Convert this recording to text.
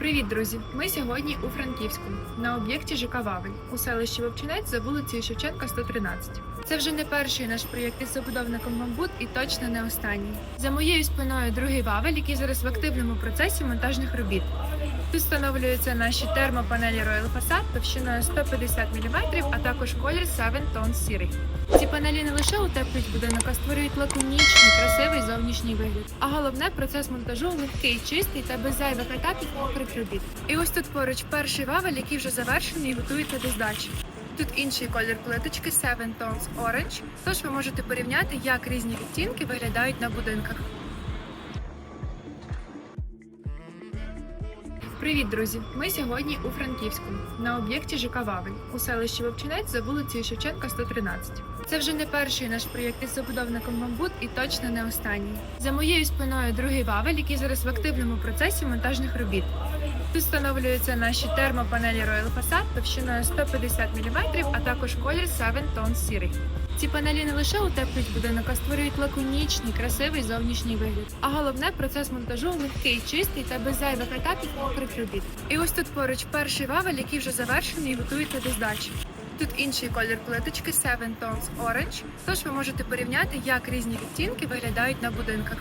Привіт, друзі! Ми сьогодні у Франківську на об'єкті ЖК Вавель у селищі Вовчинець за вулицею Шевченка 113. Це вже не перший наш проєкт із забудовником Мамбут і точно не останній. За моєю спиною другий Вавель, який зараз в активному процесі монтажних робіт. Тут встановлюються наші термопанелі Royal Facade товщиною 150 мм, а також колір 7 Tone сірий. Ці панелі не лише утеплюють будинок, а створюють лаконічний, красивий зовнішній вигляд. А головне, процес монтажу легкий, чистий та без зайвих етапів мокрих робіт. І ось тут поруч перший вавель, який вже завершений і готується до здачі. Тут інший колір плиточки 7 Tones Orange, тож ви можете порівняти, як різні відтінки виглядають на будинках. Привіт, друзі! Ми сьогодні у Франківську на об'єкті ЖК Вавель у селищі Вовчинець за вулицею Шевченка 113. Це вже не перший наш проєкт із забудовником Мамбут і точно не останній. За моєю спиною другий Вавель, який зараз в активному процесі монтажних робіт. Тут встановлюються наші термопанелі Royal Facade товщиною 150 мм, а також колір 7 Tone сірий. Ці панелі не лише утеплюють будинок, а створюють лаконічний, красивий зовнішній вигляд. А головне, процес монтажу легкий, чистий та без зайвих етапів мокрих робіт. І ось тут поруч перший вавель, який вже завершений і готується до здачі. Тут інший колір плиточки Seven Tones Orange, тож ви можете порівняти, як різні відтінки виглядають на будинках.